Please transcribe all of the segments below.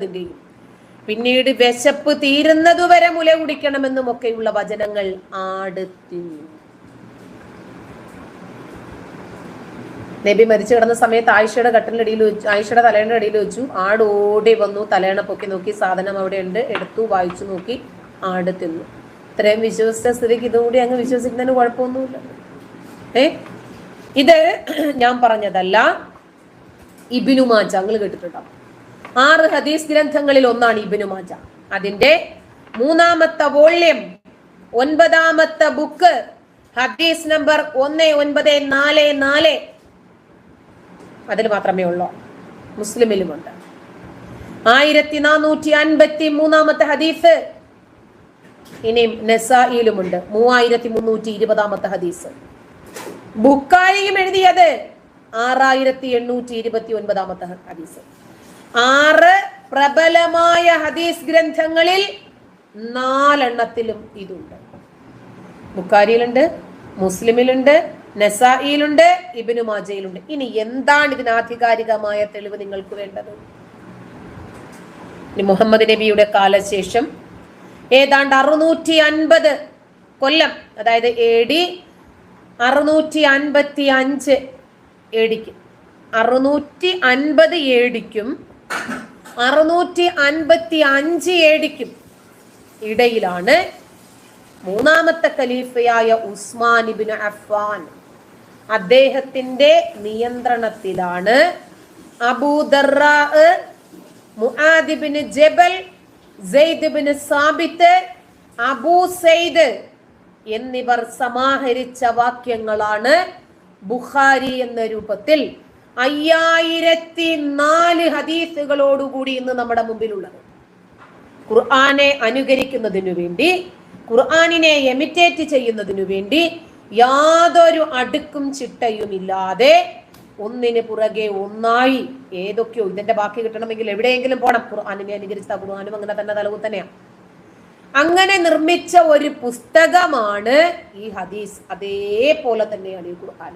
കുടിക്കുന്നതിന്റെയും പിന്നീട് വിശപ്പ് തീരുന്നതുവരെ മുല കുടിക്കണമെന്നും ഒക്കെയുള്ള വചനങ്ങൾ ആടുത്തി. നബി മരിച്ചു കിടന്ന സമയത്ത് ആയിഷയുടെ കട്ടിലിന്റെ ഇടയിൽ വെച്ചു ആയിഷയുടെ തലേണയുടെ അടിയിൽ വെച്ചു. ആട് ഓടി വന്നു തലേണ പൊക്കി നോക്കി സാധനം അവിടെ ഉണ്ട് എടുത്തു വായിച്ചു നോക്കി ആട് തിന്നു. ഇത്രയും വിശ്വസിച്ച സ്ഥിതിക്ക് ഇതുകൂടി അങ്ങ് വിശ്വസിക്കുന്നതിന് കുഴപ്പമൊന്നുമില്ല. ഏ? ഇത് ഞാൻ പറഞ്ഞതല്ല ഇബിനു മാജ നിങ്ങൾ കേട്ടിട്ടുണ്ടോ? ആറ് ഹദീസ് ഗ്രന്ഥങ്ങളിൽ ഒന്നാണ് ഇബിനു മാജ. അതിന്റെ മൂന്നാമത്തെ വോള്യം ഒൻപതാമത്തെ ബുക്ക് ഹദീസ് നമ്പർ ഒന്ന് ഒൻപത് നാല് നാല്. അതിൽ മാത്രമേ ഉള്ളൂ. മുസ്ലിമിലുമുണ്ട്. ആയിരത്തി നാനൂറ്റി അൻപത്തി മൂന്നാമത്തെ ഹദീസ് ഇനിയും നെസായിലുമുണ്ട് മൂവായിരത്തി മുന്നൂറ്റി ഇരുപതാമത്തെ ഹദീസ്. ബുക്കാരിയും എഴുതിയത് ആറായിരത്തി എണ്ണൂറ്റി ഇരുപത്തി ഒൻപതാമത്തെ ഹദീസ്. ആറ് പ്രബലമായ ഹദീസ് ഗ്രന്ഥങ്ങളിൽ നാലെണ്ണത്തിലും ഇതുണ്ട്. ബുക്കാരിയിലുണ്ട് മുസ്ലിമിലുണ്ട് നസായിലുണ്ട് ഇബിനു മാജയിലുണ്ട്. ഇനി എന്താണ് ഇതിന് ആധികാരികമായ തെളിവ് നിങ്ങൾക്ക് വേണ്ടത്? മുഹമ്മദ് നബിയുടെ കാലശേഷം ഏതാണ്ട് അറുന്നൂറ്റി അൻപത് കൊല്ലം അതായത് എ ഡി അറുന്നൂറ്റി അൻപത്തി അഞ്ച് ഏടിക്കും അറുന്നൂറ്റി അൻപത് ഏടിക്കും അറുന്നൂറ്റി അൻപത്തി അഞ്ച് ഏടിക്കും. ഇടയിലാണ് മൂന്നാമത്തെ ഖലീഫയായ ഉസ്മാൻ ഇബിൻ അഫ്ഫാൻ അദ്ദേഹത്തിന്റെ നിയന്ത്രണത്തിലാണ് മുആദിബിന് ജബൽ സെയ്ദ് സാബിത്ത് അബൂ സെയ്ദ് എന്നിവർ സമാഹരിച്ച വാക്യങ്ങളാണ് ബുഖാരി എന്ന രൂപത്തിൽ അയ്യായിരത്തി നാല് ഹദീസുകളോടുകൂടി ഇന്ന് നമ്മുടെ മുമ്പിലുള്ളത്. ഖുർആാനെ അനുകരിക്കുന്നതിനു വേണ്ടി ഖുർആാനിനെ എമിറ്റേറ്റ് ചെയ്യുന്നതിനു വേണ്ടി യാതൊരു അടുക്കും ചിട്ടയുമില്ലാതെ ഒന്നിന് പുറകെ ഒന്നായി ഏതൊക്കെയോ ഇതിന്റെ ബാക്കി കിട്ടണമെങ്കിൽ എവിടെയെങ്കിലും പോണം. ഖുർആാനിനെ അനുകരിച്ച ഖുർആാനും അങ്ങനെ തന്നെ തലവ് തന്നെയാണ് അങ്ങനെ നിർമ്മിച്ച ഒരു പുസ്തകമാണ് ഈ ഹദീസ്. അതേപോലെ തന്നെയാണ് ഈ ഖുർആൻ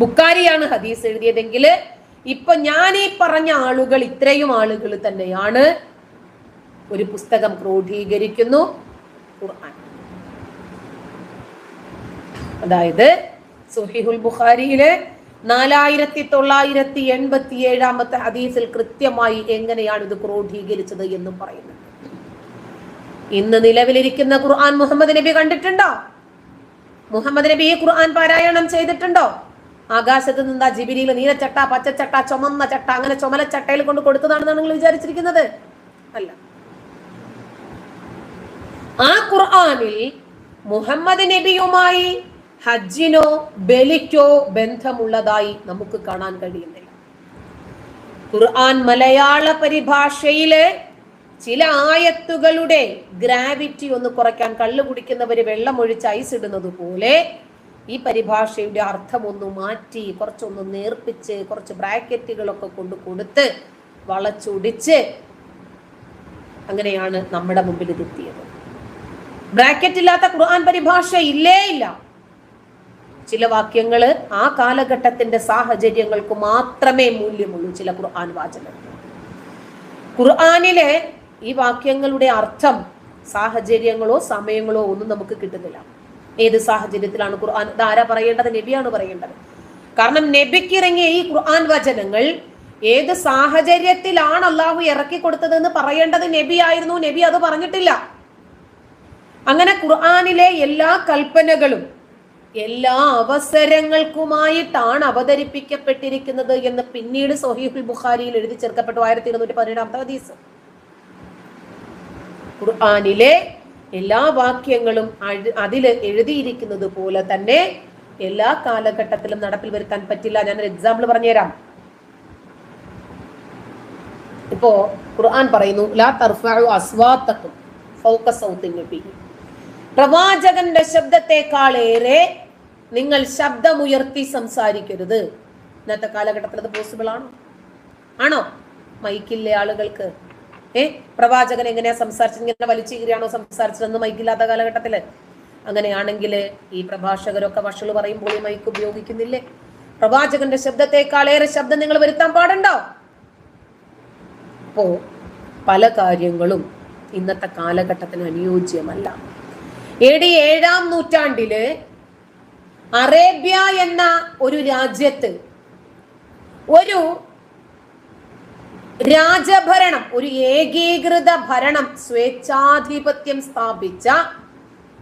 ബുക്കാരിയാണ് ഹദീസ് എഴുതിയതെങ്കിൽ ഇപ്പൊ ഞാൻ ഈ പറഞ്ഞ ആളുകൾ ഇത്രയും ആളുകൾ തന്നെയാണ്. ഒരു പുസ്തകം ക്രോഡീകരിക്കുന്നു. ഖുർആൻ. അതായത് സുഹിഹുൽ ബുഖാരിയിലെ നാലായിരത്തി തൊള്ളായിരത്തി എൺപത്തി ഏഴാമത്തെ ഹദീസിൽ കൃത്യമായി എങ്ങനെയാണ് ഇത് ക്രോഡീകരിച്ചത് എന്ന് പറയുന്നത്. ഇന്ന് നിലവിലിരിക്കുന്ന ഖുർആൻ മുഹമ്മദ് നബി കണ്ടിട്ടുണ്ടോ? മുഹമ്മദ് നബി ഈ ഖുർആൻ പാരായണം ചെയ്തിട്ടുണ്ടോ? ആകാശത്ത് നിന്നാ ജിബിരിയിൽ നീലച്ചട്ട പച്ചച്ചട്ട ചുമന്ന ചട്ട അങ്ങനെ ചുമല ചട്ടയിൽ കൊണ്ട് കൊടുത്തതാണെന്നാണ് നിങ്ങൾ വിചാരിച്ചിരിക്കുന്നത്? അല്ല. ആ ഖുർആാനിൽ മുഹമ്മദ് നബിയുമായി ഹജ്ജിനോ ബലിക്കോ ബന്ധമുള്ളതായി നമുക്ക് കാണാൻ കഴിയുന്നില്ല. ഖുർആൻ മലയാള പരിഭാഷയിൽ ചില ആയത്തുകളുടെ ഗ്രാവിറ്റി ഒന്ന് കുറയ്ക്കാൻ കള്ളു കുടിക്കുന്നവര് വെള്ളം ഒഴിച്ച് ഐസ് ഇടുന്നത് പോലെ ഈ പരിഭാഷയുടെ അർത്ഥമൊന്ന് മാറ്റി കുറച്ചൊന്ന് നേർപ്പിച്ച് കുറച്ച് ബ്രാക്കറ്റുകളൊക്കെ കൊണ്ട് കൊടുത്ത് വളച്ചൊടിച്ച് അങ്ങനെയാണ് നമ്മുടെ മുമ്പിൽ ഇതെത്തിയത് ബ്രാക്കറ്റ് ഇല്ലാത്ത ഖുർആൻ പരിഭാഷ ഇല്ലേ ഇല്ല. ചില വാക്യങ്ങൾ ആ കാലഘട്ടത്തിന്റെ സാഹചര്യങ്ങൾക്ക് മാത്രമേ മൂല്യമുള്ളൂ ചില ഖുർആൻ വാചകങ്ങൾ. ഖുർആാനിലെ ഈ വാക്യങ്ങളുടെ അർത്ഥം സാഹചര്യങ്ങളോ സമയങ്ങളോ ഒന്നും നമുക്ക് കിട്ടുന്നില്ല. ഏത് സാഹചര്യത്തിലാണ് ഖുർആൻ? ഇത് ആരാ പറയേണ്ടത്? നബിയാണ് പറയേണ്ടത്. കാരണം നബിക്ക് ഇറങ്ങിയ ഈ ഖുർആൻ വചനങ്ങൾ ഏത് സാഹചര്യത്തിലാണ് അള്ളാഹു ഇറക്കി കൊടുത്തതെന്ന് പറയേണ്ടത് നബി ആയിരുന്നു നബി അത് പറഞ്ഞിട്ടില്ല. അങ്ങനെ ഖുർആാനിലെ എല്ലാ കൽപ്പനകളും എല്ലാ അവസരങ്ങൾക്കുമായിട്ടാണ് അവതരിപ്പിക്കപ്പെട്ടിരിക്കുന്നത് എന്ന് പിന്നീട് സൊഹീഫുൽ ബുഖാരിയിൽ എഴുതി ചേർക്കപ്പെട്ടു. ആയിരത്തി ഇരുന്നൂറ്റി പതിനേഴാമത്തെ ഹദീസ്. ഖുർആനിലെ എല്ലാ വാക്യങ്ങളും അതിൽ എഴുതിയിരിക്കുന്നത് പോലെ തന്നെ എല്ലാ കാലഘട്ടത്തിലും നടപ്പിൽ വരുത്താൻ പറ്റില്ല. ഞാനൊരു എക്സാമ്പിൾ പറഞ്ഞുതരാം. ഇപ്പോ ഖുർആൻ പറയുന്നു ലാ പ്രവാചകന്റെ ശബ്ദത്തെക്കാളേറെ നിങ്ങൾ ശബ്ദമുയർത്തി സംസാരിക്കരുത്. ഇന്നത്തെ കാലഘട്ടത്തിൽ അത് പോസിബിൾ ആണോ? ആണോ? മൈക്കില്ലേ ആളുകൾക്ക്? ഏ? പ്രവാചകൻ എങ്ങനെയാ സംസാരിച്ചത്? ഇങ്ങനെ വലിച്ചു കീറിയാണോ സംസാരിച്ചതെന്ന് മൈക്കില്ലാത്ത കാലഘട്ടത്തിൽ? അങ്ങനെയാണെങ്കിൽ ഈ പ്രഭാഷകരൊക്കെ വഷൾ പറയുമ്പോൾ ഈ മൈക്ക് ഉപയോഗിക്കുന്നില്ലേ? പ്രവാചകന്റെ ശബ്ദത്തെക്കാൾ ഏറെ ശബ്ദം നിങ്ങൾ വരുത്താൻ പാടുണ്ടോ? അപ്പോ പല കാര്യങ്ങളും ഇന്നത്തെ കാലഘട്ടത്തിന് അനുയോജ്യമല്ല. ഡി ഏഴാം നൂറ്റാണ്ടിൽ അറേബ്യ എന്ന ഒരു രാജ്യത്ത് ഒരു രാജഭരണം ഒരു ഏകീകൃത ഭരണം സ്വേച്ഛാധിപത്യം സ്ഥാപിച്ച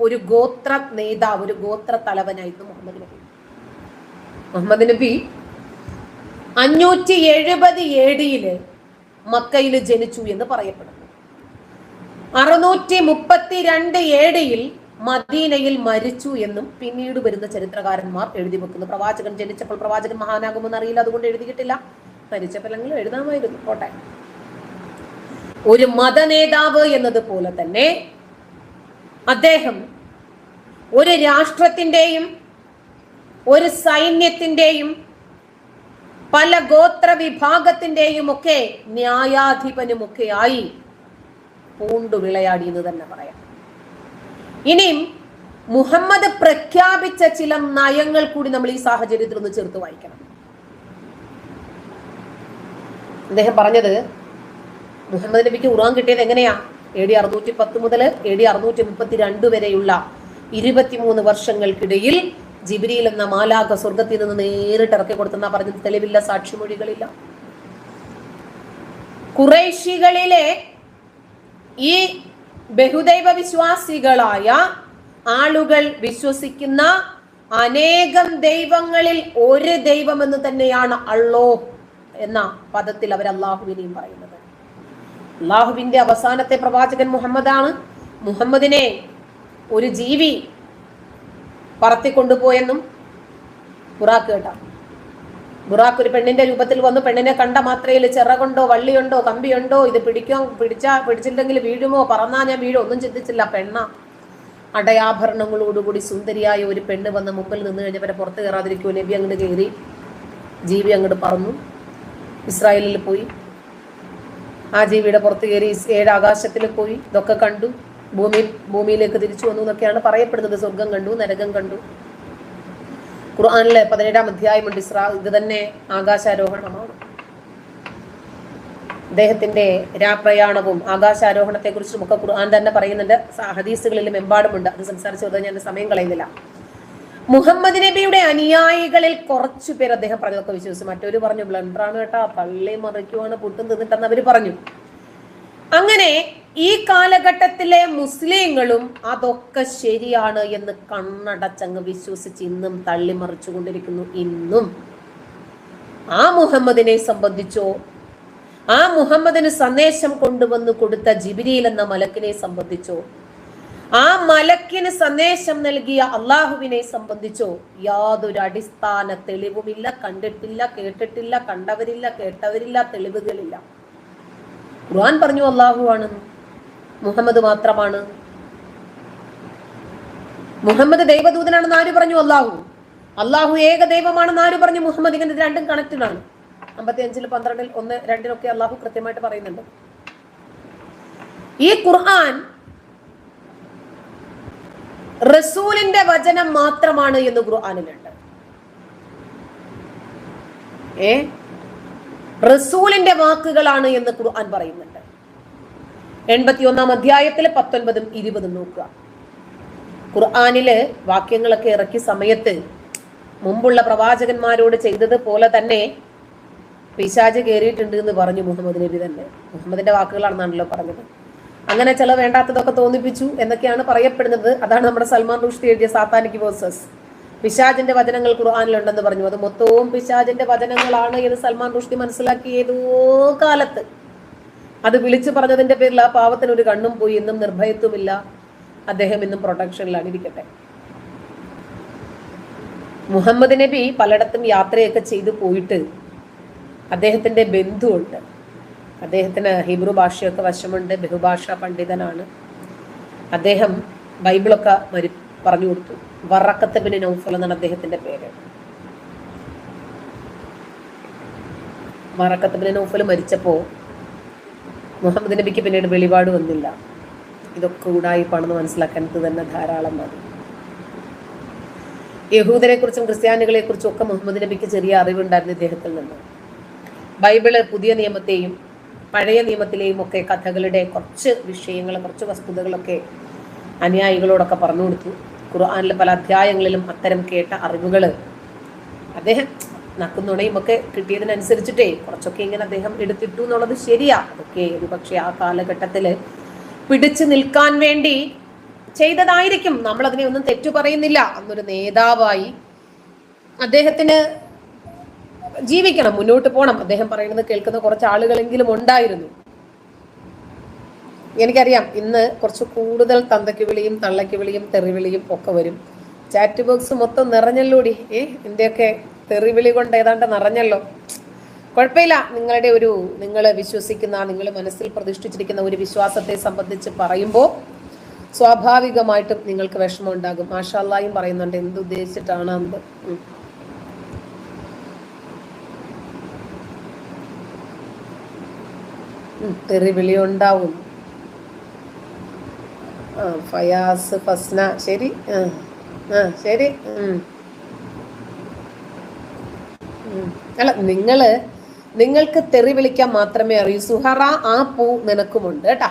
ഒരു ഗോത്ര നേതാവ് ഒരു ഗോത്ര തലവനായിരുന്നു മുഹമ്മദ് നബി. മുഹമ്മദ് നബി അഞ്ഞൂറ്റി എഴുപത് എ ഡിയിൽ മക്കയിൽ ജനിച്ചു എന്ന് പറയപ്പെടുന്നു. അറുന്നൂറ്റി മുപ്പത്തിരണ്ട് എ മദീനയിൽ മരിച്ചു എന്നും പിന്നീട് വരുന്ന ചരിത്രകാരന്മാർ എഴുതി വെക്കുന്നു. പ്രവാചകൻ ജനിച്ചപ്പോൾ പ്രവാചകൻ മഹാനാകുമെന്ന് അറിയില്ല അതുകൊണ്ട് എഴുതിയിട്ടില്ല. മരിച്ചപ്പോഴെങ്കിലും എഴുതാമായിരുന്നു. കോട്ടെ ഒരു മതനേതാവ് എന്നതുപോലെ തന്നെ അദ്ദേഹം ഒരു രാഷ്ട്രത്തിന്റെയും ഒരു സൈന്യത്തിന്റെയും പല ഗോത്ര വിഭാഗത്തിന്റെയും ഒക്കെ ന്യായാധിപനുമൊക്കെ ആയി പൂണ്ടു വിളയാടി എന്ന് തന്നെ പറയാം. ഇനിയും മുഹമ്മദ് പ്രഖ്യാപിച്ച ചില നയങ്ങൾ കൂടി നമ്മൾ ഈ സാഹചര്യത്തിൽ ഒന്ന് ചേർത്ത് വായിക്കണം. അദ്ദേഹം പറഞ്ഞത് മുഹമ്മദ് നബിക്ക് ഖുർആൻ കിട്ടിയത് എങ്ങനെയാ? എ ഡി അറുന്നൂറ്റി പത്ത് മുതൽ എ ഡി അറുന്നൂറ്റി മുപ്പത്തി രണ്ട് വരെയുള്ള ഇരുപത്തിമൂന്ന് വർഷങ്ങൾക്കിടയിൽ ജിബിരിയിൽ എന്ന മാലാഖ സ്വർഗത്തിൽ നിന്ന് നേരിട്ട് ഇറക്കി കൊടുത്തെന്നാ പറഞ്ഞത്. തെളിവില്ല സാക്ഷിമൊഴികളില്ല. കുറേശികളിലെ ഈ ബഹുദൈവ വിശ്വാസികളായ ആളുകൾ വിശ്വസിക്കുന്ന അനേകം ദൈവങ്ങളിൽ ഒരു ദൈവം എന്ന് തന്നെയാണ് അള്ളോ. എന്ന പദത്തിൽ അവർ അള്ളാഹുവിനെയും പറയുന്നത്. അള്ളാഹുവിന്റെ അവസാനത്തെ പ്രവാചകൻ മുഹമ്മദാണ്. മുഹമ്മദിനെ ഒരു ജീവി പറത്തിക്കൊണ്ടുപോയെന്നും ബുറാക്ക് കേട്ട. ബുറാക്ക് ഒരു പെണ്ണിന്റെ രൂപത്തിൽ വന്ന്. പെണ്ണിനെ കണ്ട മാത്രയിൽ ചിറകൊണ്ടോ വള്ളിയുണ്ടോ കമ്പിയുണ്ടോ ഇത് പിടിക്കോ പിടിച്ചാ പിടിച്ചില്ലെങ്കിൽ വീഴുമോ പറന്നാ ഞാൻ വീഴും ഒന്നും ചിന്തിച്ചില്ല. പെണ്ണ അടയാഭരണങ്ങളോടുകൂടി സുന്ദരിയായ ഒരു പെണ്ണ് വന്ന് മുമ്പിൽ നിന്ന് കഴിഞ്ഞവരെ പുറത്ത് കയറാതിരിക്കുമോ നബി അങ്ങോട്ട് കയറി ജീവി അങ്ങോട്ട് പറന്നു. ഇസ്രായേലിൽ പോയി. ആ ജീവിയുടെ പുറത്ത് കയറി ഏഴ് ആകാശത്തിൽ പോയി. ഇതൊക്കെ കണ്ടു. ഭൂമി ഭൂമിയിലേക്ക് തിരിച്ചു വന്നു എന്നൊക്കെയാണ് പറയപ്പെടുന്നത്. സ്വർഗം കണ്ടു നരകം കണ്ടു. ഖുർആാനിലെ പതിനേഴാം അധ്യായമുണ്ട് ഇസ്രാ ഇത് തന്നെ ആകാശാരോഹണമാണ്. അദ്ദേഹത്തിന്റെ രാപ്രയാണവും ആകാശാരോഹണത്തെ കുറിച്ചും ഒക്കെ ഖുർആൻ തന്നെ പറയുന്നുണ്ട്. ഹദീസുകളിലും എമ്പാടുമുണ്ട്. അത് സംസാരിച്ചു ഞാൻ സമയം കളയുന്നില്ല. മുഹമ്മദ് നബിയുടെ അനുയായികളിൽ കുറച്ചു പേർ അദ്ദേഹം പറഞ്ഞതൊക്കെ വിശ്വസിച്ചു. മറ്റൊരു പറഞ്ഞു ബ്ലണ്ടറാണ് കേട്ടാ പള്ളി മറിക്കുവാണ് പുട്ടും തിന്നിട്ടെന്ന് അവർ പറഞ്ഞു. അങ്ങനെ ഈ കാലഘട്ടത്തിലെ മുസ്ലിങ്ങളും അതൊക്കെ ശരിയാണ് എന്ന് കണ്ണടച്ചങ്ങ് വിശ്വസിച്ച് ഇന്നും തള്ളിമറിച്ചുകൊണ്ടിരിക്കുന്നു. ഇന്നും ആ മുഹമ്മദിനെ സംബന്ധിച്ചോ ആ മുഹമ്മദിന് സന്ദേശം കൊണ്ടുവന്ന് കൊടുത്ത ജിബിരിയിൽ എന്ന മലക്കിനെ സംബന്ധിച്ചോ ആ മലക്കിന് സന്ദേശം നൽകിയ അള്ളാഹുവിനെ സംബന്ധിച്ചോ യാതൊരു അടിസ്ഥാന തെളിവുമില്ല കണ്ടിട്ടില്ല കേട്ടിട്ടില്ല കണ്ടവരില്ല കേട്ടവരില്ല തെളിവുകളില്ല. ഖുർആൻ പറഞ്ഞു അള്ളാഹു ആണ്. മുഹമ്മദ് മാത്രമാണ്. മുഹമ്മദ് ദൈവദൂതനാണെന്ന് ആര് പറഞ്ഞു? അള്ളാഹു. അള്ളാഹു ഏക ദൈവമാണെന്ന് ആര് പറഞ്ഞു? മുഹമ്മദ്? ഇങ്ങനെ രണ്ടും കണക്റ്റഡ് ആണ്. അമ്പത്തി അഞ്ചിൽ പന്ത്രണ്ടിൽ ഒന്ന് രണ്ടിലൊക്കെ അള്ളാഹു കൃത്യമായിട്ട് പറയുന്നുണ്ട്. ഈ ഖുർആൻ റസൂലിന്റെ വചനം മാത്രമാണ് എന്ന് ഖുർആാനിലുണ്ട്. ഏ? റസൂലിന്റെ വാക്കുകളാണ് എന്ന് ഖുർആൻ പറയുന്നുണ്ട്. എൺപത്തി ഒന്നാം അധ്യായത്തിൽ പത്തൊൻപതും ഇരുപതും നോക്കുക. ഖുർആാനിൽ വാക്യങ്ങളൊക്കെ ഇറക്കിയ സമയത്ത് മുമ്പുള്ള പ്രവാചകന്മാരോട് ചെയ്തതുപോലെ തന്നെ പിശാജ് കയറിയിട്ടുണ്ട് എന്ന് പറഞ്ഞു മുഹമ്മദ് നബി തന്നെ. മുഹമ്മദിന്റെ വാക്കുകളാണെന്നാണല്ലോ പറഞ്ഞത്. അങ്ങനെ ചില വേണ്ടാത്തതൊക്കെ തോന്നിപ്പിച്ചു എന്നൊക്കെയാണ് പറയപ്പെടുന്നത്. അതാണ് നമ്മുടെ സൽമാൻ റുഷ്ദി എഴുതിയ സാത്താനിക് വേഴ്സസ്. പിശാജിന്റെ വചനങ്ങൾ ഖുർആാനിലുണ്ടെന്ന് പറഞ്ഞു. അത് മൊത്തവും പിശാജിന്റെ വചനങ്ങളാണ് എന്ന് സൽമാൻ റുഷ്ദി മനസ്സിലാക്കി ഏതോ കാലത്ത്. അത് വിളിച്ചു പറഞ്ഞതിന്റെ പേരിൽ ആ പാവത്തിന് ഒരു കണ്ണും പോയി. എന്നും നിർഭയത്വമില്ല. അദ്ദേഹം ഇന്നും പ്രൊട്ടക്ഷനിലാണ് ഇരിക്കട്ടെ. മുഹമ്മദ് നബി പലയിടത്തും യാത്രയൊക്കെ ചെയ്തു പോയിട്ട് അദ്ദേഹത്തിന്റെ ബന്ധുവുണ്ട്. അദ്ദേഹത്തിന് ഹീബ്രു ഭാഷയൊക്കെ വശമുണ്ട് ബഹുഭാഷാ പണ്ഡിതനാണ്. അദ്ദേഹം ബൈബിളൊക്കെ മരി പറഞ്ഞു കൊടുത്തു. വറക്കത്ത് ബിൻ നൗഫൽ എന്നാണ് അദ്ദേഹത്തിന്റെ പേര്. വറക്കത്ത് ബിൻ നൗഫൽ മരിച്ചപ്പോ മുഹമ്മദ് നബിക്ക് പിന്നീട് വെളിപാട് വന്നില്ല. ഇതൊക്കെ ഉടായിപ്പാണെന്ന് മനസ്സിലാക്കാൻ ഇത് തന്നെ ധാരാളം മതി. യഹൂദരെ കുറിച്ചും ക്രിസ്ത്യാനികളെ കുറിച്ചും ഒക്കെ മുഹമ്മദ് നബിക്ക് ചെറിയ അറിവുണ്ടായിരുന്നു ഇദ്ദേഹത്തിൽ നിന്ന്. ബൈബിൾ പുതിയ നിയമത്തെയും പഴയ നിയമത്തിലെയും ഒക്കെ കഥകളുടെ കുറച്ച് വിഷയങ്ങൾ കുറച്ച് വസ്തുതകളൊക്കെ അനുയായികളോടൊക്കെ പറഞ്ഞു കൊടുത്തു. ഖുർആാനിലെ പല അധ്യായങ്ങളിലും അത്തരം കേട്ട അറിവുകൾ അദ്ദേഹം നക്കുന്നുണയും ഒക്കെ കിട്ടിയതിനനുസരിച്ചിട്ടേ കുറച്ചൊക്കെ ഇങ്ങനെ അദ്ദേഹം എടുത്തിട്ടു എന്നുള്ളത് ശരിയാ. അതൊക്കെ ഒരു പക്ഷേ ആ കാലഘട്ടത്തിൽ പിടിച്ചു നിൽക്കാൻ വേണ്ടി ചെയ്തതായിരിക്കും. നമ്മളതിനെ ഒന്നും തെറ്റു പറയുന്നില്ല. അന്നൊരു നേതാവായി അദ്ദേഹത്തിന് ജീവിക്കണം മുന്നോട്ട് പോകണം അദ്ദേഹം പറയുന്നത് കേൾക്കുന്ന കുറച്ച് ആളുകളെങ്കിലും ഉണ്ടായിരുന്നു. എനിക്കറിയാം ഇന്ന് കുറച്ച് കൂടുതൽ തന്തയ്ക്ക് വിളിയും തള്ളയ്ക്ക് വിളിയും തെറിവിളിയും ഒക്കെ വരും. ചാറ്റ് ബോക്സ് മൊത്തം നിറഞ്ഞല്ലോടി? ഏ എന്റെയൊക്കെ തെറിവിളി കൊണ്ട് ഏതാണ്ട് നിറഞ്ഞല്ലോ? കുഴപ്പമില്ല. നിങ്ങളുടെ ഒരു നിങ്ങൾ വിശ്വസിക്കുന്ന നിങ്ങൾ മനസ്സിൽ പ്രതിഷ്ഠിച്ചിരിക്കുന്ന ഒരു വിശ്വാസത്തെ സംബന്ധിച്ച് പറയുമ്പോൾ സ്വാഭാവികമായിട്ടും നിങ്ങൾക്ക് വിഷമം ഉണ്ടാകും. മാഷാല്ലായും പറയുന്നുണ്ട് എന്ത് ഉദ്ദേശിച്ചിട്ടാണ് തെറിവിളി ഉണ്ടാവും ഫയാസ് ഫസ്ന ശരി. ആ ആ ശരി. അല്ല നിങ്ങൾ നിങ്ങൾക്ക് തെറി വിളിക്കാൻ മാത്രമേ അറിയൂ. സുഹറ ആ പൂ നിനക്കുമുണ്ട് കേട്ടാ.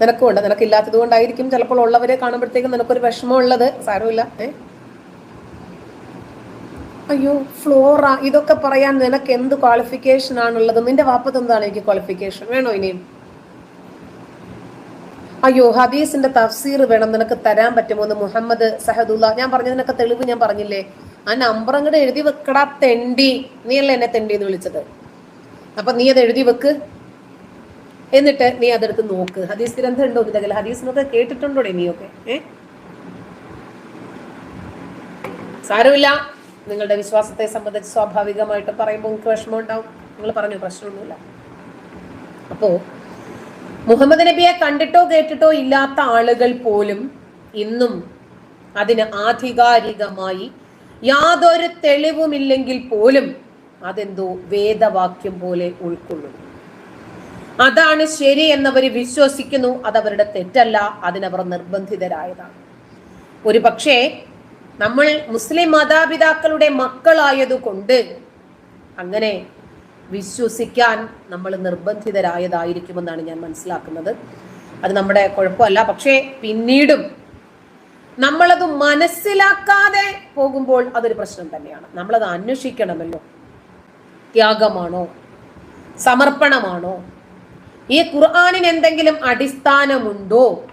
നിനക്കുമുണ്ട്. നിനക്കില്ലാത്തത് കൊണ്ടായിരിക്കും ചിലപ്പോൾ ഉള്ളവരെ കാണുമ്പോഴത്തേക്കും നിനക്കൊരു വിഷമമുള്ളത്. സാരമില്ല. ഏ? അയ്യോ ഫ്ലോറ ഇതൊക്കെ പറയാൻ നിനക്ക് എന്ത് ക്വാളിഫിക്കേഷൻ ആണുള്ളത്? നിന്റെ വാപ്പത്ത് എന്താണ് എനിക്ക് ക്വാളിഫിക്കേഷൻ വേണോ ഇനിയും? അയ്യോ ഹദീസിന്റെ തഫ്സീർ വേണം നിനക്ക് തരാൻ പറ്റുമോ എന്ന് മുഹമ്മദ് സഹദുല്ല ഞാൻ പറഞ്ഞ നിനക്ക് തെളിവ് ഞാൻ പറഞ്ഞില്ലേ? ആ നമ്പർ അങ്ങോട്ട് എഴുതി വെക്കടാ തെണ്ടി. നീയല്ലേ എന്നെ തെണ്ടി എന്ന് വിളിച്ചത്? അപ്പൊ നീ അത് എഴുതി വെക്ക്. എന്നിട്ട് നീ അതെടുത്ത് നോക്ക്. ഹദീസ് ഗ്രന്ഥം ഉണ്ടോ നിന്റെ കയ്യിൽ? ഹദീസിനൊക്കെ കേട്ടിട്ടുണ്ടോ നീയൊക്കെ? ഏ? സാരമില്ല. നിങ്ങളുടെ വിശ്വാസത്തെ സംബന്ധിച്ച് സ്വാഭാവികമായിട്ട് പറയുമ്പോൾ നിങ്ങൾക്ക് വിഷമം ഉണ്ടാവും നിങ്ങൾ പറഞ്ഞു പ്രശ്നമൊന്നുമില്ല. അപ്പോ മുഹമ്മദ് നബിയെ കണ്ടിട്ടോ കേട്ടിട്ടോ ഇല്ലാത്ത ആളുകൾ പോലും ഇന്നും അതിന് ആധികാരികമായി യാതൊരു തെളിവുമില്ലെങ്കിൽ പോലും അതെന്തോ വേദവാക്യം പോലെ ഉൾക്കൊള്ളുന്നു. അതാണ് ശരി എന്നവർ വിശ്വസിക്കുന്നു അതവരുടെ തെറ്റല്ല അതിനവർ നിർബന്ധിതരായതാണ്. ഒരു പക്ഷേ നമ്മൾ മുസ്ലിം മാതാപിതാക്കളുടെ മക്കളായതുകൊണ്ട് അങ്ങനെ വിശ്വസിക്കാൻ നമ്മൾ നിർബന്ധിതരായതായിരിക്കുമെന്നാണ് ഞാൻ മനസ്സിലാക്കുന്നത്. അത് നമ്മുടെ കുഴപ്പമല്ല. പക്ഷേ പിന്നീടും നമ്മളത് മനസ്സിലാക്കാതെ പോകുമ്പോൾ അതൊരു പ്രശ്നം തന്നെയാണ്. നമ്മളത് അന്വേഷിക്കണമല്ലോ. ത്യാഗമാണോ? സമർപ്പണമാണോ? ഈ ഖുർആാനിന് എന്തെങ്കിലും അടിസ്ഥാനമുണ്ടോ?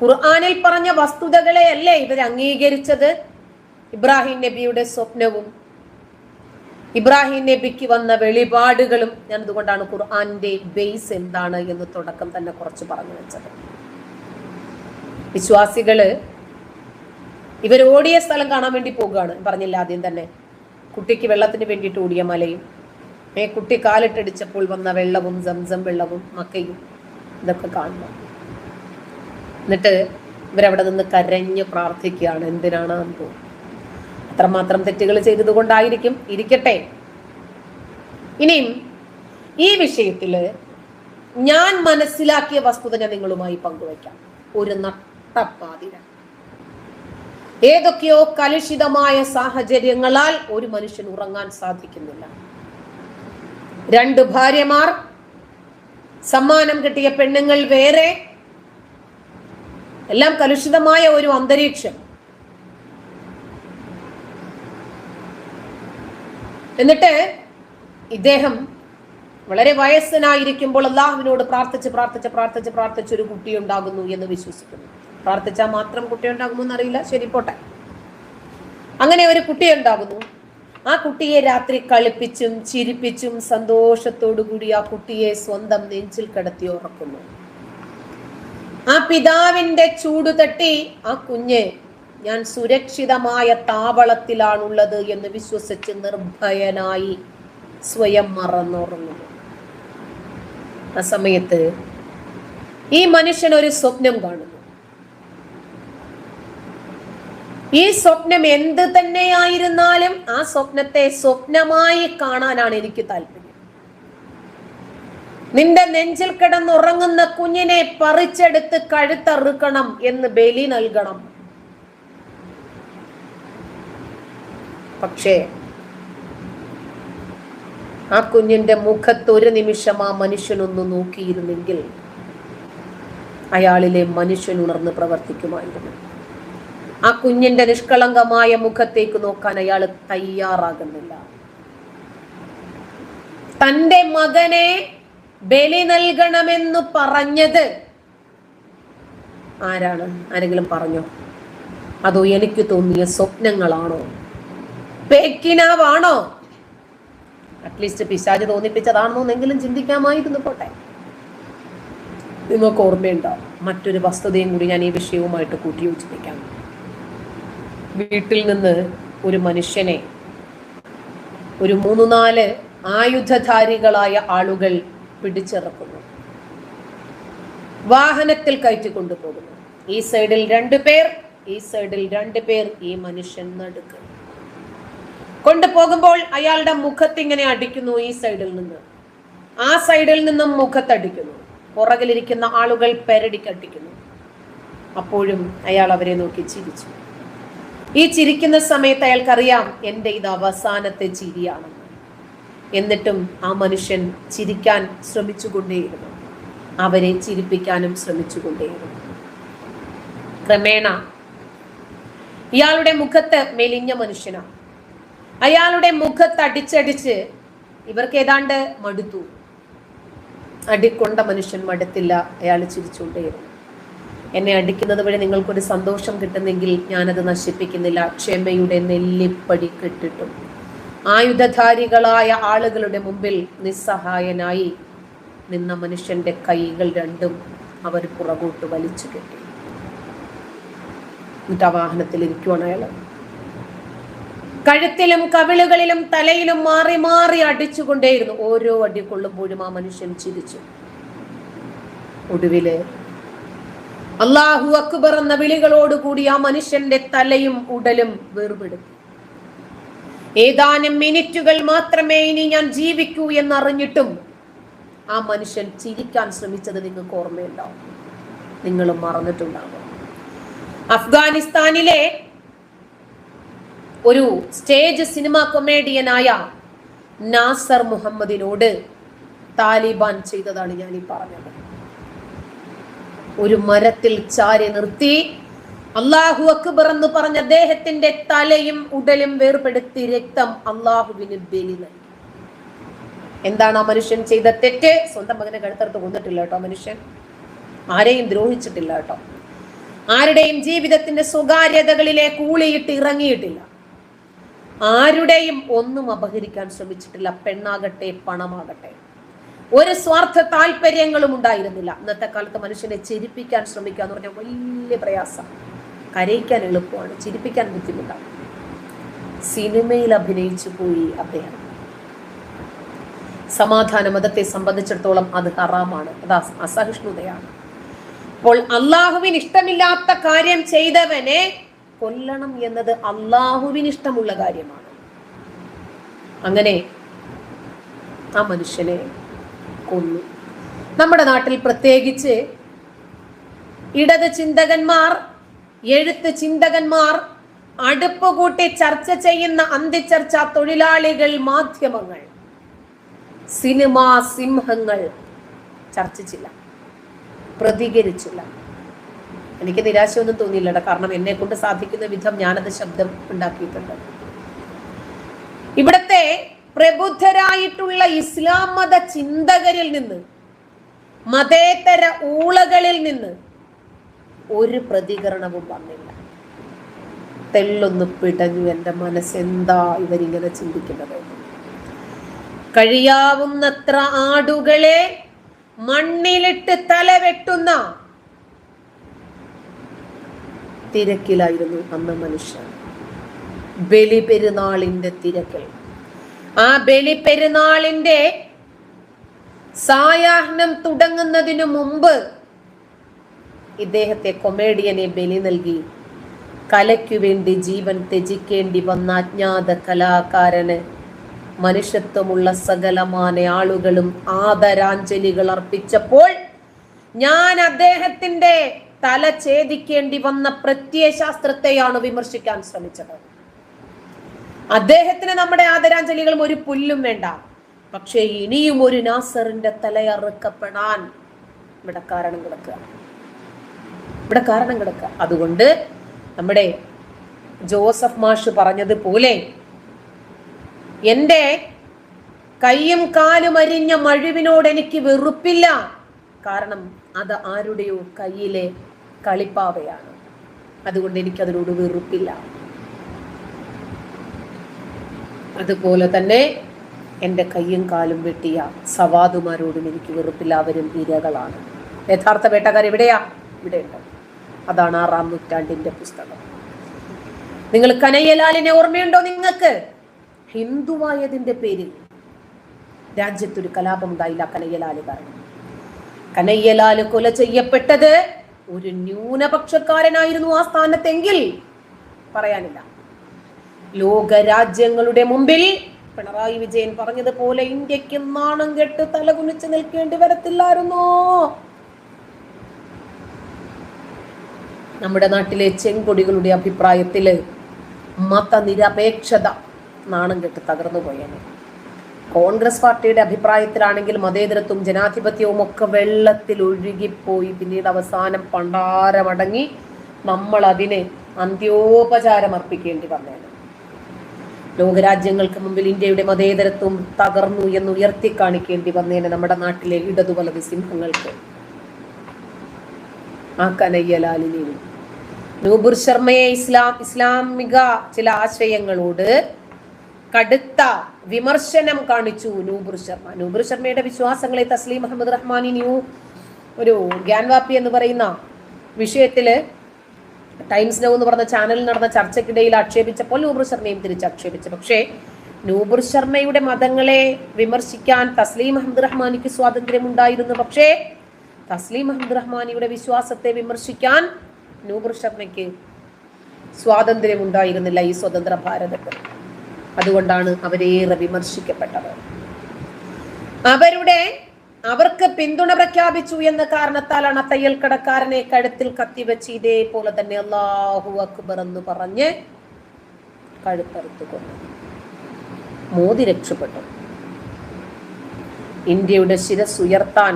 ഖുർആാനിൽ പറഞ്ഞ വസ്തുതകളെ അല്ലേ ഇവർ അംഗീകരിച്ചത്? ഇബ്രാഹിം നബിയുടെ സ്വപ്നവും ഇബ്രാഹിം നബിക്ക് വന്ന വെളിപാടുകളും ഞാൻ അതുകൊണ്ടാണ് ഖുർആാന്റെ ബേസ് എന്താണ് എന്ന് തുടക്കം തന്നെ കുറച്ച് പറഞ്ഞു വെച്ചത്. വിശ്വാസികൾ ഇവർ ഓടിയ സ്ഥലം കാണാൻ വേണ്ടി പോവുകയാണ് പറഞ്ഞില്ല ആദ്യം തന്നെ. കുട്ടിക്ക് വെള്ളത്തിന് വേണ്ടിയിട്ട് ഓടിയ മലയും ഏ കുട്ടി കാലിട്ടടിച്ചപ്പോൾ വന്ന വെള്ളവും സംസം വെള്ളവും മക്കയും ഇതൊക്കെ കാണുന്നു. എന്നിട്ട് ഇവരവിടെ നിന്ന് കരഞ്ഞ് പ്രാർത്ഥിക്കുകയാണ്. എന്തിനാണ് എന്തോ അത്രമാത്രം തെറ്റുകൾ ചെയ്തതുകൊണ്ടായിരിക്കും ഇരിക്കട്ടെ. ഇനിയും ഈ വിഷയത്തിൽ ഞാൻ മനസ്സിലാക്കിയ വസ്തുത ഞാൻ നിങ്ങളുമായി പങ്കുവയ്ക്കാം. ഒരു നട്ടപ്പാതിര. ഏതൊക്കെയോ കലുഷിതമായ സാഹചര്യങ്ങളാൽ ഒരു മനുഷ്യൻ ഉറങ്ങാൻ സാധിക്കുന്നില്ല. രണ്ട് ഭാര്യമാർ സമ്മാനം കിട്ടിയ പെണ്ണുങ്ങൾ വേറെ എല്ലാം കലുഷിതമായ ഒരു അന്തരീക്ഷം. എന്നിട്ട് ഇദ്ദേഹം വളരെ വയസ്സനായിരിക്കുമ്പോൾ അള്ളാഹുവിനോട് പ്രാർത്ഥിച്ച് പ്രാർത്ഥിച്ച് പ്രാർത്ഥിച്ച് പ്രാർത്ഥിച്ച് ഒരു കുട്ടി ഉണ്ടാകുന്നു എന്ന് വിശ്വസിക്കുന്നു. പ്രാർത്ഥിച്ചാൽ മാത്രം കുട്ടി ഉണ്ടാകുമോ അറിയില്ല. ശരി പോട്ടെ. അങ്ങനെ ഒരു കുട്ടി ഉണ്ടാകുന്നു. ആ കുട്ടിയെ രാത്രി കളിപ്പിച്ചും ചിരിപ്പിച്ചും സന്തോഷത്തോടു കൂടി ആ കുട്ടിയെ സ്വന്തം നെഞ്ചിൽ കിടത്തി ഉറക്കുന്നു. ആ പിതാവിന്റെ ചൂട് തട്ടി ആ കുഞ്ഞ് ഞാൻ സുരക്ഷിതമായ താവളത്തിലാണുള്ളത് എന്ന് വിശ്വസിച്ച് നിർഭയനായി സ്വയം മറന്നുറങ്ങുന്നു ആ സമയത്ത് ഈ മനുഷ്യൻ ഒരു സ്വപ്നം കാണുന്നു. ഈ സ്വപ്നം എന്ത് തന്നെയായിരുന്നാലും ആ സ്വപ്നത്തെ സ്വപ്നമായി കാണാനാണ് എനിക്ക് താല്പര്യം. നിന്റെ നെഞ്ചിൽ കിടന്നുറങ്ങുന്ന കുഞ്ഞിനെ പറിച്ചെടുത്ത് കഴുത്തറുക്കണം എന്ന് ബലി നൽകണം. പക്ഷേ ആ കുഞ്ഞിന്റെ മുഖത്ത് ഒരു നിമിഷം ആ മനുഷ്യനൊന്ന് നോക്കിയിരുന്നെങ്കിൽ അയാളിലെ മനുഷ്യൻ ഉണർന്ന് പ്രവർത്തിക്കുമായിരുന്നു. ആ കുഞ്ഞിന്റെ നിഷ്കളങ്കമായ മുഖത്തേക്ക് നോക്കാൻ അയാൾ തയ്യാറാകുന്നില്ല. തന്റെ മകനെ ബലി നൽകണമെന്ന് പറഞ്ഞത്. ആരാണ്? ആരെങ്കിലും പറഞ്ഞോ? അതോ എനിക്ക് തോന്നിയ സ്വപ്നങ്ങളാണോ? പേക്കിനാവാണോ? അറ്റ്ലീസ്റ്റ് പിശാജ് തോന്നിപ്പിച്ചതാണോ എന്നെങ്കിലും ചിന്തിക്കാമായിരുന്നു പോട്ടെ. നിങ്ങൾക്ക് ഓർമ്മയുണ്ടോ? മറ്റൊരു വസ്തുതയും കൂടി ഞാൻ ഈ വിഷയവുമായിട്ട് കൂട്ടിയോജിപ്പിക്കാം. വീട്ടിൽ നിന്ന് ഒരു മനുഷ്യനെ ഒരു മൂന്ന് നാല് ആയുധധാരികളായ ആളുകൾ പിടിച്ചിറക്കുന്നു. വാഹനത്തിൽ കയറ്റി കൊണ്ടുപോകുന്നു ഈ സൈഡിൽ രണ്ടു പേർ ഈ സൈഡിൽ രണ്ടു പേർ ഈ മനുഷ്യൻ നടുക്ക്. കൊണ്ടുപോകുമ്പോൾ അയാളുടെ മുഖത്ത് ഇങ്ങനെ അടിക്കുന്നു ഈ സൈഡിൽ നിന്ന്. ആ സൈഡിൽ നിന്നും മുഖത്തടിക്കുന്നു. പുറകിലിരിക്കുന്ന ആളുകൾ പെരടിക്കട്ടിക്കുന്നു. അപ്പോഴും അയാൾ അവരെ നോക്കി ചിരിച്ചു. ഈ ചിരിക്കുന്ന സമയത്ത് അയാൾക്കറിയാം എന്റെ ഇത് അവസാനത്തെ ചിരിയാണെന്ന് എന്നിട്ടും ആ മനുഷ്യൻ ചിരിക്കാൻ ശ്രമിച്ചുകൊണ്ടേയിരുന്നു. അവരെ ചിരിപ്പിക്കാനും ശ്രമിച്ചുകൊണ്ടേയിരുന്നു. ക്രമേണ ഇയാളുടെ മുഖത്ത് മെലിഞ്ഞ മനുഷ്യനാണ് അയാളുടെ മുഖത്ത് അടിച്ചടിച്ച് ഇവർക്ക് ഏതാണ്ട് മടുത്തു. അടിക്കൊണ്ട മനുഷ്യൻ മടുത്തില്ല അയാൾ ചിരിച്ചുകൊണ്ടേയിരുന്നു. എന്നെ അടിക്കുന്നത് വഴി നിങ്ങൾക്കൊരു സന്തോഷം കിട്ടുന്നെങ്കിൽ ഞാനത് നശിപ്പിക്കുന്നില്ല. ക്ഷമയുടെ നെല്ലിപ്പടി കെട്ടിട്ടും. ആയുധധാരികളായ ആളുകളുടെ മുമ്പിൽ നിസ്സഹായനായി നിന്ന മനുഷ്യന്റെ കൈകൾ രണ്ടും അവർ പുറകോട്ട് വലിച്ചു കെട്ടി. എന്നിട്ട് വാഹനത്തിൽ ഇരിക്കുവാണ് അയാൾ. കഴുത്തിലും കവിളുകളിലും തലയിലും മാറി മാറി അടിച്ചുകൊണ്ടേയിരുന്നു. ഓരോ അടി കൊള്ളുമ്പോഴും ആ മനുഷ്യൻ ചിരിച്ചു. ഒടുവിൽ അള്ളാഹു അക്ബർ എന്ന വിളികളോടുകൂടി ആ മനുഷ്യന്റെ തലയും ഉടലും വേർപെടുത്തി ഏതാനും മിനിറ്റുകൾ മാത്രമേ ഇനി ഞാൻ ജീവിക്കൂ എന്നറിഞ്ഞിട്ടും ആ മനുഷ്യൻ ചിരിക്കാൻ ശ്രമിച്ചത് നിങ്ങൾക്ക് ഓർമ്മയുണ്ടാവും നിങ്ങൾ മറന്നിട്ടുണ്ടാവും അഫ്ഗാനിസ്ഥാനിലെ ഒരു സ്റ്റേജ് സിനിമ കൊമേഡിയനായ നാസർ മുഹമ്മദിനോട് താലിബാൻ ചെയ്തതാണ് ഞാൻ ഈ പറഞ്ഞത്. ഒരു മരത്തിൽ ചാരി നിർത്തി അള്ളാഹു അക്ബർ എന്ന് പറഞ്ഞ അദ്ദേഹത്തിന്റെ തലയും ഉടലും വേർപെടുത്തി രക്തം അള്ളാഹുവിന് ബലി നൽകി. എന്താണ് ആ മനുഷ്യൻ ചെയ്ത തെറ്റ്? സ്വന്തം മകനെ കഴുത്തറുത്ത് കൊന്നിട്ടില്ല കേട്ടോ മനുഷ്യൻ. ആരെയും ദ്രോഹിച്ചിട്ടില്ല കേട്ടോ. ആരുടെയും ജീവിതത്തിന്റെ സ്വകാര്യതകളിലേക്ക് ഊളിയിട്ട് ഇറങ്ങിയിട്ടില്ല. ആരുടെയും ഒന്നും അപഹരിക്കാൻ ശ്രമിച്ചിട്ടില്ല. പെണ്ണാകട്ടെ പണമാകട്ടെ. ഒരു സ്വാർത്ഥ താല്പര്യങ്ങളും ഉണ്ടായിരുന്നില്ല. ഇന്നത്തെ കാലത്ത് മനുഷ്യനെ ചിരിപ്പിക്കാൻ ശ്രമിക്കുക എന്ന് പറഞ്ഞാൽ വലിയ പ്രയാസം. കരയിക്കാൻ എളുപ്പമാണ് ചിരിപ്പിക്കാൻ ബുദ്ധിമുട്ടാണ്. സിനിമയിൽ അഭിനയിച്ചു പോയി അദ്ദേഹം. സമാധാന മതത്തെ സംബന്ധിച്ചിടത്തോളം അത് ഹറാമാണ് അത് അസ- അസഹിഷ്ണുതയാണ്. അപ്പോൾ അള്ളാഹുവിന് ഇഷ്ടമില്ലാത്ത കാര്യം ചെയ്തവനെ കൊല്ലണം എന്നത് അള്ളാഹുവിന് ഇഷ്ടമുള്ള കാര്യമാണ്. അങ്ങനെ ആ മനുഷ്യനെ കൊന്നു. നമ്മുടെ നാട്ടിൽ പ്രത്യേകിച്ച് ഇടത് ചിന്തകന്മാർ എഴുത്ത് ചിന്തകന്മാർ അടുപ്പ് കൂട്ടി ചർച്ച ചെയ്യുന്ന അന്തിച്ചർച്ച തൊഴിലാളികൾ മാധ്യമങ്ങൾ. സിനിമാ സിംഹങ്ങൾ ചർച്ചിച്ചില്ല. പ്രതികരിച്ചില്ല. എനിക്ക് നിരാശയൊന്നും തോന്നിയില്ലട. കാരണം എന്നെ കൊണ്ട് സാധിക്കുന്ന വിധം ഞാനത് ശബ്ദം ഉണ്ടാക്കിയിട്ടുണ്ട്. ഇവിടത്തെ പ്രബുദ്ധരായിട്ടുള്ള ഇസ്ലാം മത ചിന്തകരിൽ നിന്ന് മതേതര ഊളകളിൽ നിന്ന് ഒരു പ്രതികരണവും വന്നില്ല. തെല്ലൊന്ന് പിടഞ്ഞു എന്റെ മനസ്സെന്താ ഇവരിങ്ങനെ ചിന്തിക്കുന്നത്? കഴിയാവുന്നത്ര ആടുകളെ മണ്ണിലിട്ട് തലവെട്ടുന്ന തിരക്കിലായിരുന്നു അന്ന് മനുഷ്യൻ. ബലി പെരുന്നാളിന്റെ തിരക്കിൽ. ആ ബലി പെരുന്നാളിന്റെ സായാഹ്നം തുടങ്ങുന്നതിനു മുമ്പ് ഇദ്ദേഹത്തെ കൊമേഡിയനെ ബലി നൽകി. കലയ്ക്കു വേണ്ടി ജീവൻ ത്യജിക്കേണ്ടി വന്ന അജ്ഞാത കലാകാരന് മനുഷ്യത്വമുള്ള സകലമാന ആളുകളും ആദരാഞ്ജലികൾ അർപ്പിച്ചപ്പോൾ ഞാൻ അദ്ദേഹത്തിന്റെ തല ഛേദിക്കേണ്ടി വന്ന പ്രത്യയശാസ്ത്രത്തെയാണ് വിമർശിക്കാൻ ശ്രമിച്ചത്. അദ്ദേഹത്തിന് നമ്മുടെ ആദരാഞ്ജലികളും ഒരു പുല്ലും വേണ്ട. പക്ഷേ ഇനിയും ഒരു നാസറിന്റെ തലയറുക്കപ്പെടാൻ ഇവിടെ കാരണം കിടക്കുക. ഇവിടെ കാരണം കിടക്കുക. അതുകൊണ്ട് നമ്മുടെ ജോസഫ് മാഷ് പറഞ്ഞതുപോലെ എന്റെ കയ്യും കാലും അരിഞ്ഞ മഴുവിനോട് എനിക്ക് വെറുപ്പില്ല. കാരണം അത് ആരുടെയോ കയ്യിലെ കളിപ്പാവയാണ്. അതുകൊണ്ട് എനിക്ക് അതിനോട് വെറുപ്പില്ല. അതുപോലെ തന്നെ എന്റെ കയ്യും കാലും വെട്ടിയ സവാദുമാരോടും എനിക്ക് വെറുപ്പില്ല. അവരും ഇരകളാണ്. യഥാർത്ഥ വേട്ടക്കാർ എവിടെയാ? ഇവിടെയുണ്ട്. അതാണ് ആറാം നൂറ്റാണ്ടിന്റെ പുസ്തകം. നിങ്ങൾ കനയ്യലാലിനെ ഓർമ്മയുണ്ടോ നിങ്ങൾക്ക്? ഹിന്ദുവായതിന്റെ പേരിൽ രാജ്യത്തൊരു കലാപം ഉണ്ടായില്ല കനയ്യലാൽ കാരണം കനയ്യലാൽ കൊല ചെയ്യപ്പെട്ടത് ഒരു ന്യൂനപക്ഷക്കാരനായിരുന്നു ആ സ്ഥാനത്തെങ്കിൽ പറയാനില്ല. ലോകരാജ്യങ്ങളുടെ മുമ്പിൽ പിണറായി വിജയൻ പറഞ്ഞതുപോലെ ഇന്ത്യയ്ക്ക് നാണം കെട്ട് തലകുനിച്ച് നിൽക്കേണ്ടി വരത്തില്ലായിരുന്നോ? നമ്മുടെ നാട്ടിലെ ചെങ്കൊടികളുടെ അഭിപ്രായത്തിൽ മതനിരപേക്ഷത നാണം കെട്ട് തകർന്നു പോയാണ് കോൺഗ്രസ് പാർട്ടിയുടെ അഭിപ്രായത്തിലാണെങ്കിൽ മതേതരത്വവും ജനാധിപത്യവും ഒക്കെ വെള്ളത്തിൽ ഒഴുകിപ്പോയി. പിന്നീട് അവസാനം പണ്ടാരമടങ്ങി നമ്മൾ അതിനെ അന്ത്യോപചാരം അർപ്പിക്കേണ്ടി വന്നേനെ. ലോകരാജ്യങ്ങൾക്ക് മുമ്പിൽ ഇന്ത്യയുടെ മതേതരത്വം തകർന്നു എന്ന് ഉയർത്തി കാണിക്കേണ്ടി വന്നേനെ നമ്മുടെ നാട്ടിലെ ഇടതുവലത് സിംഹങ്ങൾക്ക്. ആ കനയ്യലാലിനെയും നൂബുർ ശർമ്മയെ ഇസ്ലാം ഇസ്ലാമിക ചില ആശയങ്ങളോട് കടുത്ത വിമർശനം കാണിച്ചു നൂബുർ ശർമ്മ. നൂബുർ ശർമ്മയുടെ വിശ്വാസങ്ങളെ തസ്ലീം അഹമ്മദ് റഹ്മാനി ന്യൂ ഒരു ഗ്യാൻവാപ്പി എന്ന് പറയുന്ന വിഷയത്തിൽ ടൈംസ് നൗ എന്ന് പറഞ്ഞ ചാനലിൽ നടന്ന ചർച്ചയ്ക്കിടയിൽ ആക്ഷേപിച്ചപ്പോൾ നൂബുർ ശർമ്മയും തിരിച്ചാക്ഷേപിച്ചു. പക്ഷേ നൂബുർ ശർമ്മയുടെ മതങ്ങളെ വിമർശിക്കാൻ തസ്ലീം അഹമ്മദ് റഹ്മാനിക്ക് സ്വാതന്ത്ര്യമുണ്ടായിരുന്നു. പക്ഷേ തസ്ലീം അഹമ്മദ് റഹ്മാനിയുടെ വിശ്വാസത്തെ വിമർശിക്കാൻ നൂബുർ ശർമ്മയ്ക്ക് സ്വാതന്ത്ര്യമുണ്ടായിരുന്നില്ല ഈ സ്വതന്ത്ര ഭാരതത്തിൽ. അതുകൊണ്ടാണ് അവരേറെ വിമർശിക്കപ്പെട്ടത്. അവരുടെ അവർക്ക് പിന്തുണ പ്രഖ്യാപിച്ചു എന്ന കാരണത്താലാണ് തയ്യൽ കടക്കാരനെ കഴുത്തിൽ കത്തിവെച്ച് ഇതേപോലെ തന്നെ അള്ളാഹു അക്ബർ എന്ന് പറഞ്ഞ് കഴുത്തറുത്തു കൊന്നു മോദി രക്ഷപ്പെട്ടു. ഇന്ത്യയുടെ ശിരസ് ഉയർത്താൻ